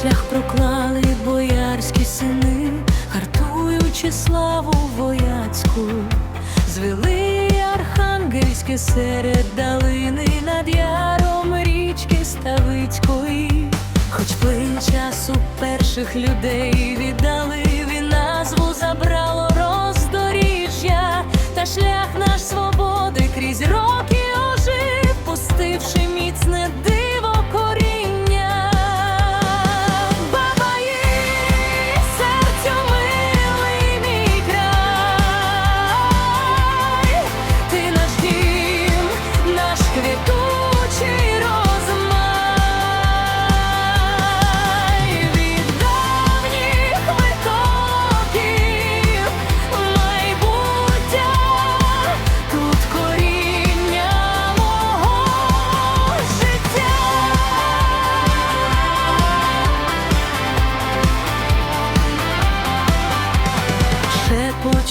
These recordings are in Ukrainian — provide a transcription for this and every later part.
шлях проклали боярські сини, гартуючи славу вояцьку, звели архангельське серед долини над яром річки Ставицької. Хоч плин часу перших людей віддали, назву забрало роздоріжжя, та шлях наш свободи крізь роки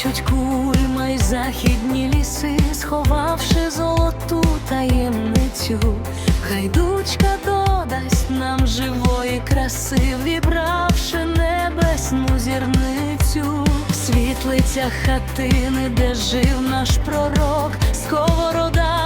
Шепочуть кульма й західні ліси, сховавши золоту таємницю, гайдучка додасть нам живої краси, вібравши небесну зірницю, в світлицях хатини, де жив наш пророк, сковорода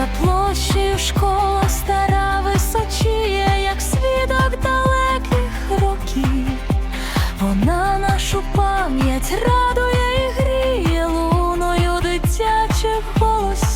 За площею школа стара височіє, як свідок далеких років, вона нашу пам'ять радує і гріє луною дитячих голосів.